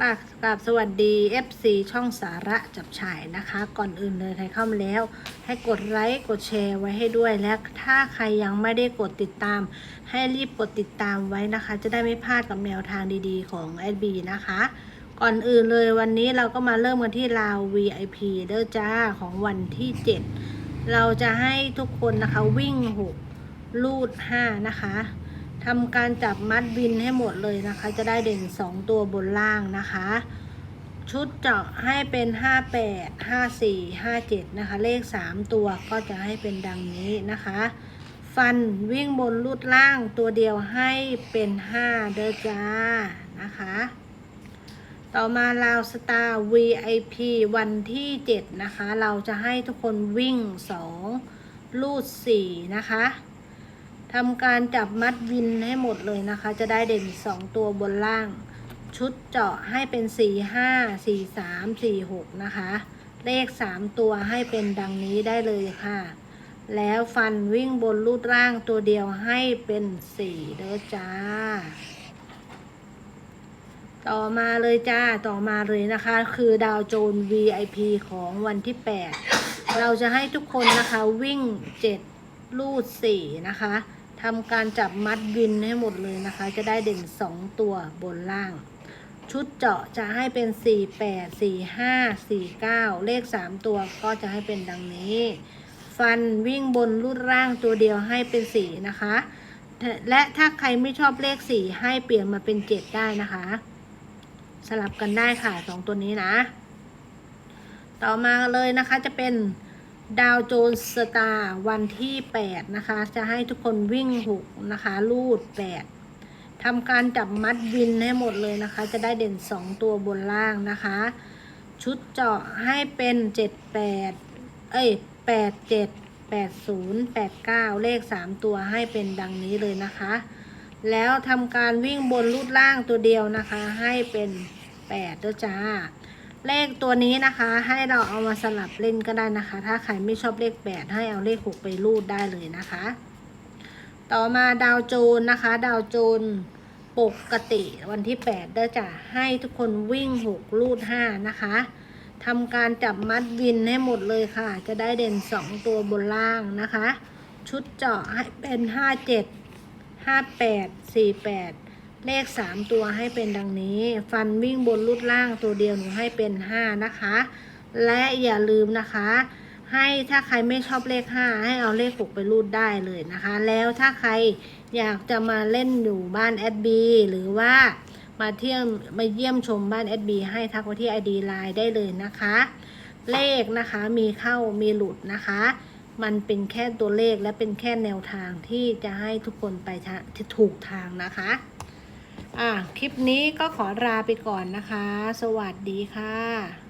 ครับกราบสวัสดี FC ช่องสาระจับฉ่ายนะคะ ก่อนอื่นเลยใครเข้ามาแล้ว ให้กดไลค์กดแชร์ไว้ให้ด้วยและถ้าใครยังไม่ได้กดติดตาม ให้รีบกดติดตามไว้นะคะ จะได้ไม่พลาดกับแนวทางดีๆ ของแอดบีนะคะ ก่อนอื่นเลยวันนี้เราก็มาเริ่มกันที่ราว VIP เด้อจ้าของวันที่ 7 เราจะให้ทุกคนนะคะวิ่ง 6 ลูด 5 นะคะ ทำการจับมัดบินให้หมดเลยนะคะ จะได้เด่น 2 ตัวบนล่างนะคะ ชุดเจาะให้เป็น 58 54 57 นะคะ เลข 3 ตัวก็จะให้เป็นดังนี้นะคะ ฟันวิ่งบนลูดล่างตัวเดียวให้เป็น 5 เด้อจ้านะคะต่อมาลาวสตาร์ VIP วันที่ 7 นะคะ เราจะให้ทุกคนวิ่ง 2 ลูด 4 นะคะ ทำการจับมัดวินให้หมดเลยนะคะ จะได้เด่น 2 ตัวบนล่าง ชุดเจาะให้เป็น 4 5 4 3 4 6 นะคะ เลข 3 ตัวให้เป็นดังนี้ได้เลยค่ะ แล้วฟันวิ่งบนลูดร่างตัวเดียวให้เป็น 4 เด้อจ้า ต่อมาเลยจ้า ต่อมาเลยนะคะ คือดาวโจน VIP ของวันที่ 8 เราจะให้ทุกคนนะคะวิ่ง7ลูด 4 นะคะ ทำการจับมัดวินให้หมดเลยนะคะ จะได้เด่น 2 ตัวบนล่าง ชุดเจาะจะให้เป็น 4 8 4 5 4 9 เลข 3 ตัวก็จะให้เป็นดังนี้ ฟันวิ่งบนรูดร่างตัวเดียวให้เป็น 4 นะคะ และถ้าใครไม่ชอบเลข 4 ให้เปลี่ยนมาเป็น 7 ได้นะคะ สลับกันได้ค่ะสองตัวนี้นะ ต่อมาเลยนะคะจะเป็น ดาวโจนสตาร์วันที่ 8 นะคะ จะให้ทุกคนวิ่งหกนะคะ ลูด 8ทำการจับมัดวินให้หมดเลยนะคะ จะได้เด่น 2 ตัวบนล่างนะคะ ชุดเจาะให้เป็น 7 8 เอ้ย 8 7 8 0 8 9 เลข 3 ตัวให้เป็นดังนี้เลยนะคะ แล้วทำการวิ่งบนลูดล่างตัวเดียวนะคะ ให้เป็น 8 ด้วยจ้า เลขตัวนี้นะคะ ให้เราเอามาสลับเล่นก็ได้นะคะ ถ้าใครไม่ชอบเลข8ให้เอาเลข6ไปรูดได้เลยนะคะ ต่อมาดาวโจนนะคะ ดาวโจนปกติวันที่8ได้จะให้ทุกคนวิ่ง6ลูด5นะคะทำการจับมัดวินให้หมดเลยค่ะ จะได้เด่น2ตัวบนล่างนะคะ ชุดเจาะให้เป็น57ห้าแปดสี่แปด เลขสามตัวให้เป็นดังนี้ ฟันวิ่งบนลูดล่างตัวเดียวหนูให้เป็นห้านะคะ และอย่าลืมนะคะ ให้ถ้าใครไม่ชอบเลขห้าให้เอาเลขหกไปรูดได้เลยนะคะ แล้วถ้าใครอยากจะมาเล่นอยู่บ้านแอดบีหรือว่ามาเที่ยวมาเยี่ยมชมบ้านแอดบีให้ทักมาที่ ID Line ได้เลยนะคะ เลขนะคะมีเข้ามีหลุดนะคะ มันเป็นแค่ตัวเลขและเป็นแค่แนวทางที่จะให้ทุกคนไปถูกทางนะคะ อะคลิปนี้ก็ขอลาไปก่อนนะคะ สวัสดีค่ะ